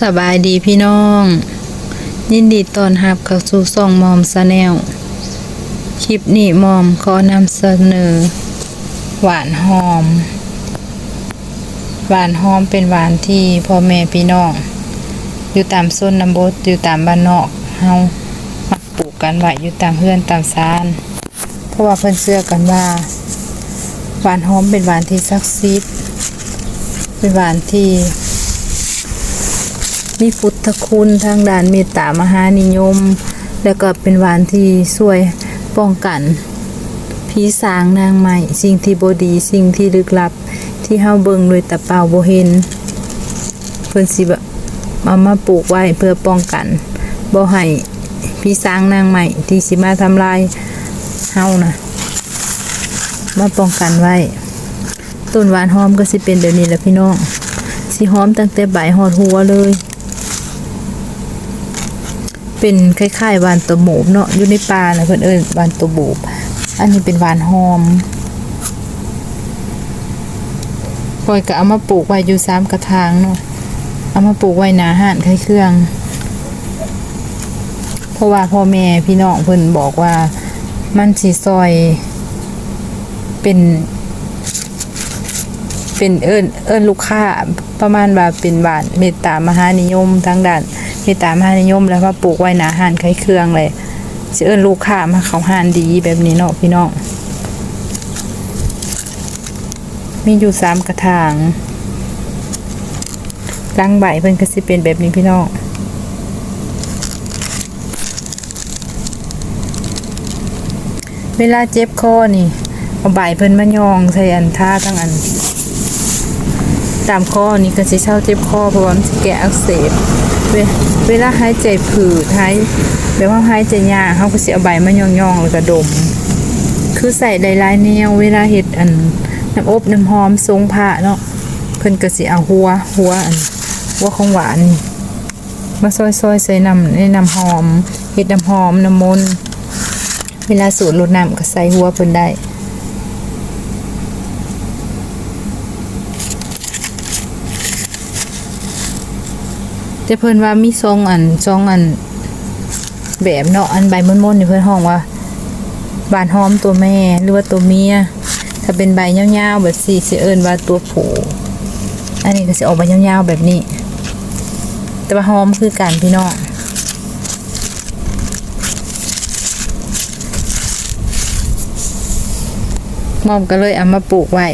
สบายดีพี่น้อง ยินดีต้อนรับเข้าสู่ซ่องมอมซาแนลคลิปนี้มอมขอนำเสนอ หวานหอม หวานหอมเป็นหวานที่พ่อแม่พี่น้อง อยู่ตามส้นน้ำบดอยู่ตามบ้านนอกเฮามักปลูกกันไว้อยู่ตามเฮือนตามซานเพราะว่าเพิ่อนเชื่อกันว่า หวานหอมเป็นหวานที่ศักดิ์สิทธิ์เป็นหวานที่ มีพุทธคุณทางด้านเมตตามหานิยม แล้วก็เป็นหวานที่ช่วยป้องกันผีสางนางใหม่ สิ่งที่บดีสิ่งที่ลึกลับ ที่เฮาเบิ่งโดยตาเปล่าบ่เห็นเพิ่นสิบบเอามาปลูกไว้เพื่อป้องกันบ่ให้ผีสางนางใหม่ ที่สิมาทำลายเฮานะมาป้องกันไว้ต้นหวานหอมก็สิเป็นแบบนี้แหละพี่น้อง สิหอมตั้งแต่ใบหอดหัวเลย เป็นคล้ายๆวานตัวหมบเนาะอยู่ในป่านะเพิ่อนเอิ้นวานตัวโหมบอันนี้เป็นวานหอมปอยก็เอามาปลูกไว้อยู่สามกระถางเนาะเอามาปลูกไว้หนาห่านคล้ายเครื่อง เพราะว่าพ่อแม่พี่น้องเพิ่นบอกว่ามันสิซอย เป็น เป็นเอิ้นเอิ้นลูกค้าประมาณว่าเป็นบาทเมตตามหานิยมทางด้าน เมตตามหานิยมแล้วมาปลูกไว้หนาหานไข่เครื่องเลยสิเอิ้นลูกค้ามาเขาหานดีแบบนี้เนาะพี่น้องมีอยู่สามกระถางลังใบเพิ่นก็สิเป็นแบบนี้พี่น้องเวลาเจ็บคอนี่เอาใบเพิ่นมายองใส่อันท่าทั้งอัน ตามข้อนี้ก็สิเช่าเจ็บคอเพราะว่ามันสิแก้อักเสบ เวลาหายใจผืดหายแบบว่าหายใจยากเขาก็สิเอาใบมายองๆแล้วก็ดม คือใส่หลายๆแนวเวลาเฮ็ดอันน้ำอบน้ำหอมทรงผ้าเนาะเพิ่นก็สิเอาหัวหัวอันหัวของหวานนี่มาซอยๆใส่น้ำในน้ำหอมเฮ็ดน้ำหอมน้ำมนเวลาสูตรรดน้ำก็ใส่หัวเพิ่นได้ แต่เพิ่นว่ามีซองอันซองอัน แบบเนาะอันใบม่อนๆนี่เพิ่นห้องว่า บานหอมตัวแม่หรือว่าตัวเมียถ้าเป็นใบยาวๆแบบสี่สิเอินว่าตัวผู้อันนี้ก็สิออกใบยาวๆแบบนี้ แต่ว่าหอมคือกันพี่น้องมอมก็เลยเอามาปลูกไว้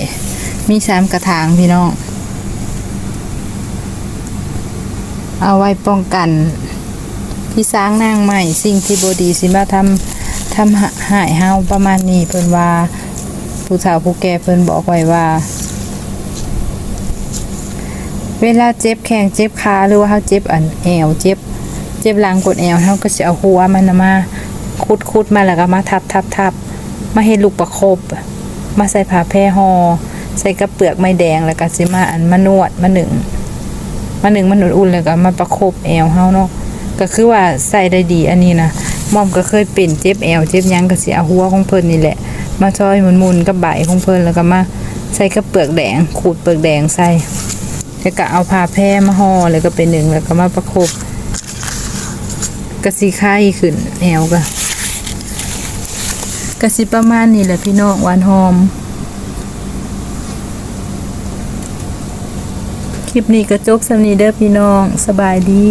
มีสามกระถางพี่น้อง เอาไว้ป้องกันพี่สร้างนางใหม่สิ่งที่บดีสิมาทำทำหายเฮาประมาณนี้เพิ่นว่าผู้สาวผู้แก่เพิ่นบอกไว้ว่า เวลาเจ็บแข้งเจ็บขาหรือว่าเฮาเจ็บอันแอวเจ็บ เจ็บหลังกดแอวเฮาก็สิเอาหัวมันมาคุดคุดมาแล้วก็มาทับทับทับมาเฮ็ดลูกประคบ มาใส่ผ้าแพร่ห่อใส่กระเปือกไม้แดงแล้วก็สิมาอันมานวดมาหนึ่ง มาหนึ่งมันอุ่นๆเลยก็มาประคบแอวเฮาเนาะก็คือว่าใส่ได้ดีอันนี้นะมอมก็เคยเป็นเจ็บแอวเจ็บยังก็สิเอาหัวของเพิ่นนี่แหละ มาซอยหมุนๆกับใบของเพิ่นแล้วก็มาใส่กับเปลือกแดงขูดเปลือกแดงใส่แล้วก็เอาผ้าแพร่มาห่อแล้วก็เป็นหนึ่งแล้วก็มาประคบก็สิไข้ขึ้นแอวก็ก็สิประมาณนี้แหละพี่น้องหวานหอม คลิปนี้ก็จบสำนีเด้อพี่น้อง สบายดี